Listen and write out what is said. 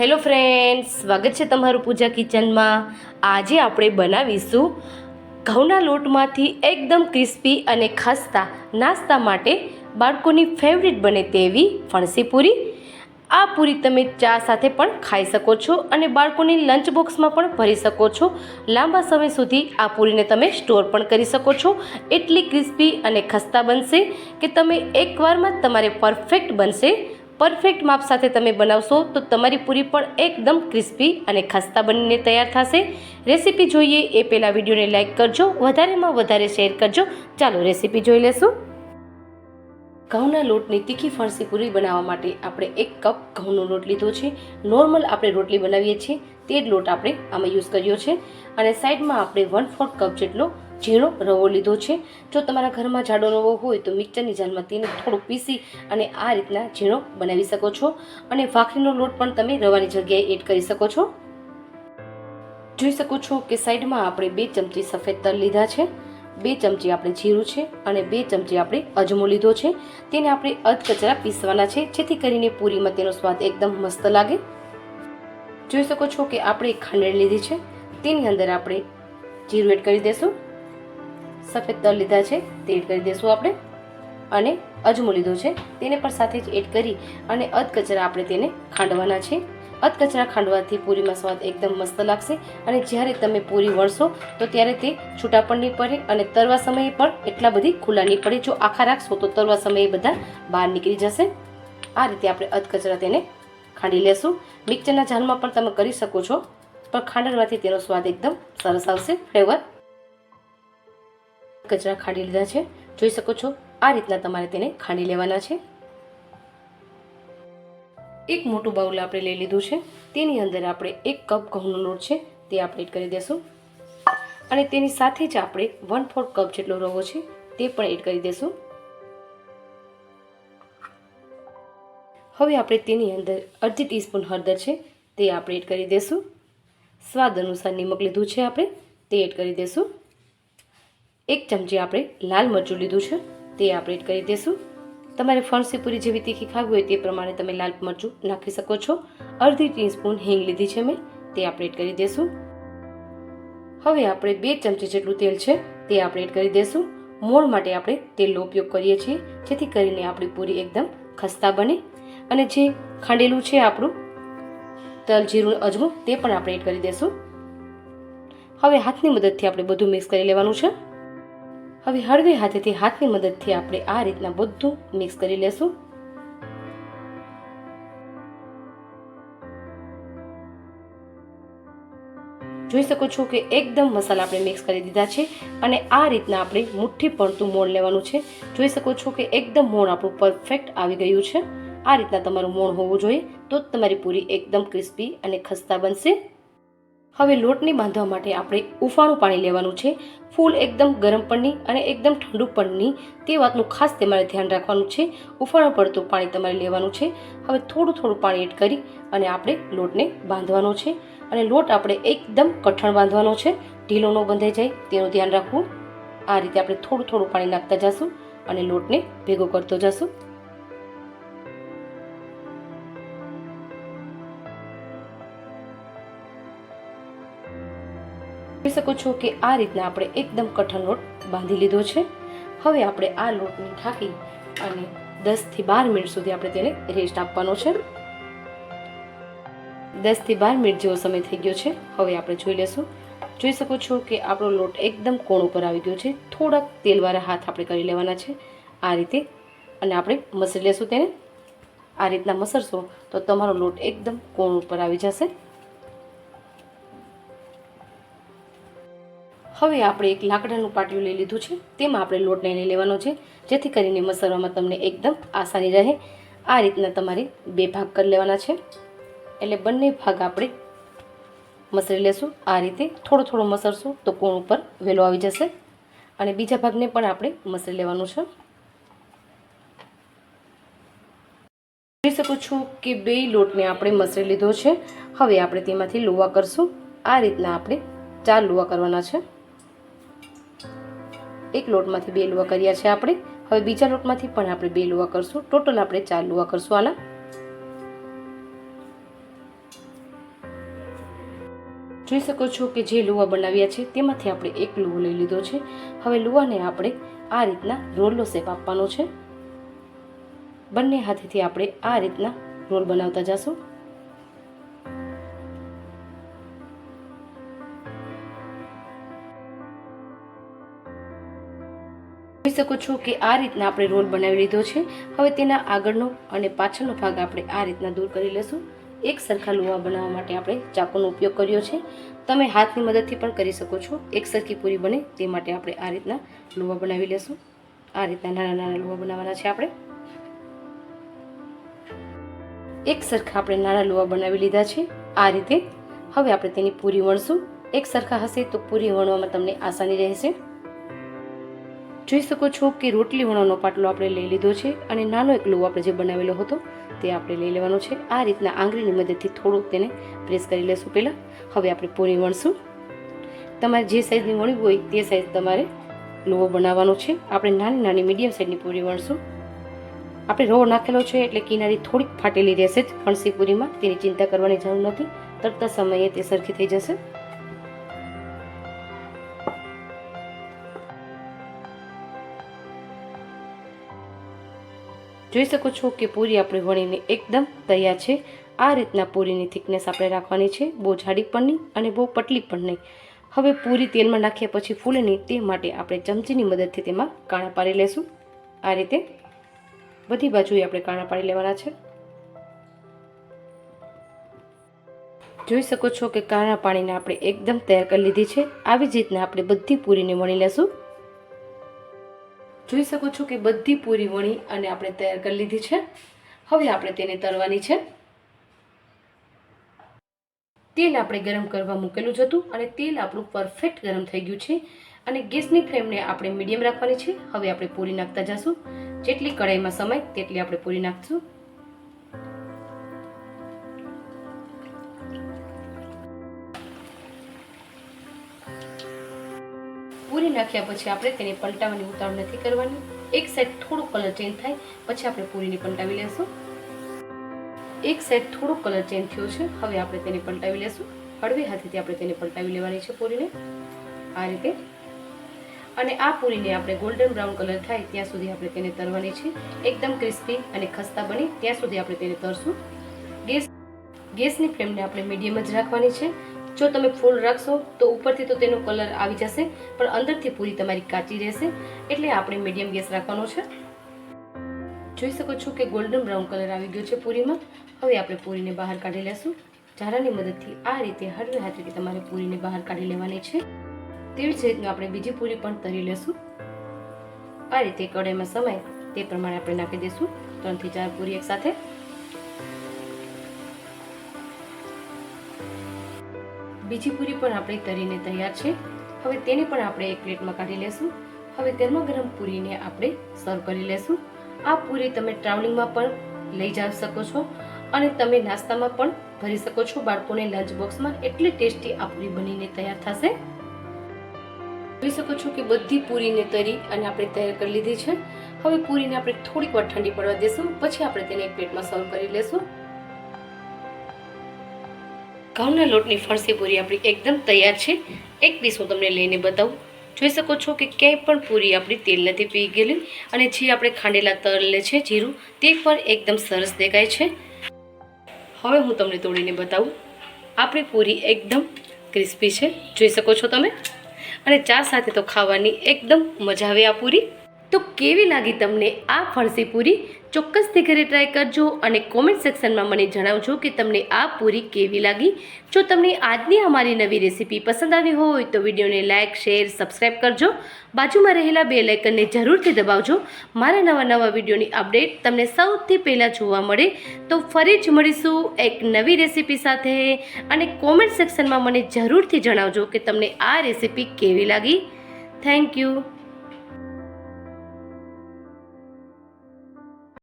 Hello friends, સ્વાગત છે તમારું પૂજા કિચનમાં. આજે આપણે બનાવીશું ઘઉંના લોટમાંથી એકદમ ક્રિસ્પી અને ખસ્તા નાસ્તા માટે બાળકોની ફેવરિટ બને તેવી ફણસી પૂરી. આ પૂરી તમે ચા સાથે પણ ખાઈ શકો છો અને બાળકોની લંચ બોક્સમાં પણ ભરી શકો છો. લાંબા સમય સુધી આ પૂરીને તમે સ્ટોર પણ કરી શકો છો. એટલી ક્રિસ્પી અને ખસ્તા બનશે કે તમે એકવારમાં તમારે પરફેક્ટ બનશે. પરફેક્ટ માપ સાથે તમે બનાવશો તો તમારી પૂરી પણ એકદમ ક્રિસ્પી અને ખસ્તા બનીને તૈયાર થશે. રેસીપી જોઈએ એ પહેલાં વિડીયોને લાઇક કરજો, વધારેમાં વધારે શેર કરજો. ચાલો રેસીપી જોઈ લેશું. ઘઉંના લોટની તીખી ફણસી પૂરી બનાવવા માટે આપણે એક કપ ઘઉંનો લોટ લીધો છે. નોર્મલ આપણે રોટલી બનાવીએ છીએ. તે જ લોટ આપણે આમાં યુઝ કર્યો છે. અને સાઈડમાં આપણે વન ફોર્થ કપ જેટલો ઝીણો રવો લીધો છે. જો તમારા ઘરમાં જાડો રવો હોય તો મિક્સરની જારમાં તેને થોડું પીસી અને આ રીતના ઝીણો બનાવી શકો છો. અને ભાખરીનો લોટ પણ તમે રવાની જગ્યાએ એડ કરી શકો છો. જોઈ શકો છો કે સાઈડમાં આપણે બે ચમચી સફેદ તલ લીધા છે. બે ચમચી આપણે જીરું છે અને બે ચમચી આપણે અજમો લીધો છે. તેને આપણે અધકચરા પીસવાના છે, જેથી કરીને પૂરીમાં તેનો સ્વાદ એકદમ મસ્ત લાગે. જોઈ શકો છો કે આપણે ખાંડણી લીધી છે. તેની અંદર આપણે જીરું એડ કરી દઈશું સફેદ તલ લીધા છે, તે એડ કરી દઈશું આપણે. અને અજમો લીધો છે, તેને પણ સાથે જ એડ કરી અને અધકચરા આપણે તેને ખાંડવાના છે. અધકચરા ખાંડવાથી પૂરીમાં સ્વાદ એકદમ મસ્ત લાગશે અને જ્યારે તમે પૂરી વણશો તો ત્યારે તે છૂટા પણ નહીં પડે અને તરવા સમયે પણ એટલા બધી ખુલ્લા નહીં પડે. જો આખા રાખશો તો તરવા સમયે બધા બહાર નીકળી જશે. આ રીતે આપણે અધકચરા તેને ખાંડી લેશું. મિક્સરના જારમાં પણ તમે કરી શકો છો, પણ ખાંડવાથી તેનો સ્વાદ એકદમ સરસ આવશે. ફ્લેવર કચરા ખાંડી લીધા છે. જોઈ શકો છો, આ રીતના તમારે તેને ખાંડી લેવાના છે. એક મોટું બાઉલ આપણે લઈ લીધું છે. તેની અંદર આપણે એક કપ ઘઉંનો લોટ છે, તે આપણે એડ કરી દેશું. અને તેની સાથે જ આપણે વન ફોર્થ કપ જેટલો રવો છે, તે પણ એડ કરી દેશું. હવે આપણે તેની અંદર અડધી ટીસ્પૂન હળદર છે, તે આપણે એડ કરી દેશું. સ્વાદ અનુસાર નિમક લીધું છે આપણે, તે એડ કરી દેશું. એક ચમચી આપણે લાલ મરચું લીધું છે, તે આપણે એડ કરી દેશું. તમારે ફણસી જેવી તીખી ખાવી હોય તે પ્રમાણે તમે લાલ મરચું નાખી શકો છો. અડધી ટીસ્પૂન હિંગ લીધી છે મેં, તે આપણે એડ કરી દેશું. હવે આપણે બે ચમચી જેટલું તેલ છે, તે આપણે એડ કરી દેશું. મોણ માટે આપણે તેલનો ઉપયોગ કરીએ છીએ, જેથી કરીને આપણી પૂરી એકદમ ખસ્તા બને. અને જે ખાંડેલું છે આપણું, તલ જીરું અજમું, તે પણ આપણે એડ કરી દેશું. હવે હાથની મદદથી આપણે બધું મિક્સ કરી લેવાનું છે. હવે હળવે હાથેથી હાથની મદદથી આપણે આ રીતના બધું મિક્સ કરી લેશું. જોઈ શકો છો કે એકદમ મસાલા આપણે મિક્સ કરી દીધા છે અને આ રીતના આપણે મુઠ્ઠી પડતું મોણ લેવાનું છે. જોઈ શકો છો કે એકદમ મોણ આપણું પરફેક્ટ આવી ગયું છે. આ રીતના તમારું મોણ હોવું જોઈએ તો તમારી પૂરી એકદમ ક્રિસ્પી અને ખસ્તા બનશે. હવે લોટને બાંધવા માટે આપણે ઉફાળું પાણી લેવાનું છે. ફૂલ એકદમ ગરમ પણ નહીં અને એકદમ ઠંડુ પણ નહીં તે વાતનું ખાસ તમારે ધ્યાન રાખવાનું છે. ઉફાળું પડતું પાણી તમારે લેવાનું છે. હવે થોડું થોડું પાણી એડ કરી અને આપણે લોટને બાંધવાનો છે. અને લોટ આપણે એકદમ કઠણ બાંધવાનો છે. ઢીલો ન બંધાઈ જાય, તેનું ધ્યાન રાખવું. આ રીતે આપણે થોડું થોડું પાણી નાખતા જશું અને લોટને ભેગો કરતો જશું. શકો છો કે આ રીતના આપણે એકદમ કઠણ લોટ બાંધી લીધો છે. હવે આપણે આ લોટને ઢાંકી અને દસથી બાર મિનિટ સુધી આપણે તેને રેસ્ટ આપવાનો છે. દસથી બાર મિનિટ જેવો સમય થઈ ગયો છે. હવે આપણે જોઈ લેશું જોઈ શકો છો કે આપણો લોટ એકદમ કોણ ઉપર આવી ગયો છે. થોડાક તેલવાળા હાથ આપણે કરી લેવાના છે આ રીતે. અને આપણે મસળી લેશું તેને. આ રીતના મસળશો તો તમારો લોટ એકદમ કોણ ઉપર આવી જશે. હવે આપણે એક લાકડાનું પાટિયું લઈ લીધું છે. તેમાં આપણે લોટને લઈ લેવાનો છે, જેથી કરીને મસળવામાં તમને એકદમ આસાની રહે. આ રીતના તમારે બે ભાગ કરી લેવાના છે. એટલે બંને ભાગ આપણે મસળી લેશું. આ રીતે થોડો થોડો મસળશું તો કોણ ઉપર વેલો આવી જશે. અને બીજા ભાગને પણ આપણે મસળી લેવાનું છે. જોઈ શકું છું કે બે લોટને આપણે મસળી લીધો છે. હવે આપણે તેમાંથી લોવા કરશું. આ રીતના આપણે ચાર લોવા કરવાના છે. એક લોટમાંથી બે લુવા કર્યા છે આપણે. હવે બીજા લોટમાંથી પણ આપણે બે લુવા કરશું. ટોટલ આપણે ચાર લુવા કરશું આના. જોઈ શકો છો કે જે લુવા બનાવ્યા છે તેમાંથી આપણે એક લુવો લઈ લીધો છે. હવે લુવાને આપણે આ રીતના રોલનો શેપ આપવાનો છે. બંને હાથેથી આપણે આ રીતના રોલ બનાવતા જશું. શકો છો કે આ રીતના આપણે રોલ બનાવી લીધો છે. હવે તેના આગળનો અને પાછળનો ભાગ આપણે આ રીતના દૂર કરી લઈશું એક સરખા લુવા બનાવવા માટે આપણે ચાકુનો ઉપયોગ કર્યો છે. તમે હાથની મદદથી પણ કરી શકો છો. એક સરખી પૂરી બને તે માટે આપણે આ રીતના લુવા બનાવી લેશું. આ રીતના નાના નાના લુવા બનાવવાના છે આપણે. એક સરખા આપણે નાના લુવા બનાવી લીધા છે. આ રીતે. હવે આપણે તેની પૂરી વણશું. એક સરખા હશે તો પૂરી વણવામાં તમને આસાની રહેશે. જોઈ શકો છો કે રોટલી વણવાનો પાટલો આપણે લઈ લીધો છે અને નાનો એક લોવો આપણે જે બનાવેલો હતો તે આપણે લઈ લેવાનો છે. આ રીતના આંગળીની મદદથી થોડુંક તેને પ્રેસ કરી લેશું પહેલાં. હવે આપણે પૂરી વણશું. તમારે જે સાઇઝની વણવી હોય તે સાઈઝ તમારે લોવો બનાવવાનો છે. આપણે નાની નાની મીડિયમ સાઇઝની પૂરી વણશું. આપણે રવો નાખેલો છે એટલે કિનારી થોડીક ફાટેલી રહેશે જ. ફણસી પૂરીમાં તેની ચિંતા કરવાની જરૂર નથી. તરતા સમયે તે સરખી થઈ જશે. જોઈ શકો છો કે પૂરી આપણે વણીને એકદમ તૈયાર છે. આ રીતના પૂરીની થિકનેસ આપણે રાખવાની છે. બહુ જાડી પણ નહીં અને બહુ પટલી પણ નહીં. હવે પૂરી તેલમાં નાખ્યા પછી ફૂલે નહીં તે માટે આપણે ચમચીની મદદથી તેમાં કાણા પાડી લેશું. આ રીતે બધી બાજુએ આપણે કાણા પાડી લેવાના છે. જોઈ શકો છો કે કાણા પાણીને આપણે એકદમ તૈયાર કરી લીધી છે. આવી જ રીતના આપણે બધી પૂરીને વણી લેશું. જોઈ શકો છો કે બધી પૂરી વણી અને આપણે તૈયાર કરી લીધી છે. હવે આપણે તેને તળવાની છે. તેલ આપણે ગરમ કરવા મૂકેલું જ હતું અને તેલ આપણું પરફેક્ટ ગરમ થઈ ગયું છે અને ગેસની ફ્લેમને આપણે મીડિયમ રાખવાની છે. હવે આપણે પૂરી નાખતા જશું. જેટલી કઢાઈમાં સમય તેટલી આપણે પૂરી નાખશું. પૂરી નાખ્યા પછી આપણે તેને પલટાવવાની ઉતાવળ નથી કરવાની. એક સાઈડ થોડો કલર ચેન્જ થાય, પછી આપણે પૂરીને પલટાવી લેશું. એક સાઈડ થોડો કલર ચેન્જ થયો છે, હવે આપણે તેને પલટાવી લેશું. હળવે હાથેથી આપણે તેને પલટાવી લેવાની છે પૂરીને. આ રીતે. અને આ પૂરીને આપણે ગોલ્ડન બ્રાઉન કલર થાય ત્યાં સુધી આપણે તેને તરવાની છે. એકદમ ક્રિસ્પી અને ખસ્તા બને ત્યાં સુધી આપણે તેને તરશું. ગેસ, ગેસની ફ્લેમને આપણે મીડિયમ જ રાખવાની છે. જો તમે ફૂલ રાખશો તો ઉપરથી તો તેનો કલર આવી જશે, પણ અંદરથી પૂરી તમારી કાચી રહેશે. એટલે આપણે મીડિયમ ગેસ રાખવાનો છે. જોઈ શકો છો કે ગોલ્ડન બ્રાઉન કલર આવી ગયો છે પૂરીમાં. હવે આપણે પૂરીને બહાર કાઢી લેશું. ઝારાની મદદથી આ રીતે હળવે હાથેથી તમારે પૂરીને બહાર કાઢી લેવાની છે. તેવી જ રીતનું આપણે બીજી પૂરી પણ તરી લેશું. આ રીતે કઢાઈમાં સમય તે પ્રમાણે આપણે નાખી દઈશું. ત્રણથી ચાર પૂરી એકસાથે. બીજી પૂરી પણ આપણી તરીને તૈયાર છે. હવે તેને પણ આપણે એક પ્લેટમાં કાઢી લેશું. હવે ગરમા ગરમ પૂરીને આપણે સર્વ કરી લેશું. આ પૂરી તમે ટ્રાવેલિંગમાં પણ લઈ જઈ શકો છો અને તમે નાસ્તામાં પણ ભરી શકો છો. બાળકોને લંચ બોક્સમાં એટલી ટેસ્ટી આ પૂરી બનીને તૈયાર થશે. જોઈ શકો છો કે બધી પૂરીને તરી અને આપણે તૈયાર કરી લીધી છે. હવે પૂરીને આપણે થોડીક વાર ઠંડી પડવા દેશું. પછી આપણે તેને એક પ્લેટમાં સર્વ કરી લેશું. ઘઉંના લોટની ફરસી પૂરી આપણી એકદમ તૈયાર છે. એક પીસ હું તમને લઈને બતાવું. જોઈ શકો છો કે ક્યાંય પણ પૂરી આપણી તેલ નથી પી ગયેલી અને જે આપણે ખાંડેલા તરલે છે, જીરું, તે પણ એકદમ સરસ દેખાય છે. હવે હું તમને તોડીને બતાવું. આપણી પૂરી એકદમ ક્રિસ્પી છે. જોઈ શકો છો તમે? અને ચા સાથે તો ખાવાની એકદમ મજા આવે આ પૂરી. તો કેવી લાગી તમને આ ફણસી પૂરી? ચોક્કસથી ઘરે ટ્રાય કરજો અને કોમેન્ટ સેક્શનમાં મને જણાવજો કે તમને આ પૂરી કેવી લાગી. જો તમને આજની અમારી નવી રેસીપી પસંદ આવી હોય તો વિડીયોને લાઇક શેર સબસ્ક્રાઈબ કરજો. બાજુમાં રહેલા બે લાઇકનને જરૂરથી દબાવજો. મારા નવા નવા વિડીયોની અપડેટ તમને સૌથી પહેલાં જોવા મળે. તો ફરી જ મળીશું એક નવી રેસીપી સાથે. અને કોમેન્ટ સેક્શનમાં મને જરૂરથી જણાવજો કે તમને આ રેસીપી કેવી લાગી. Thank you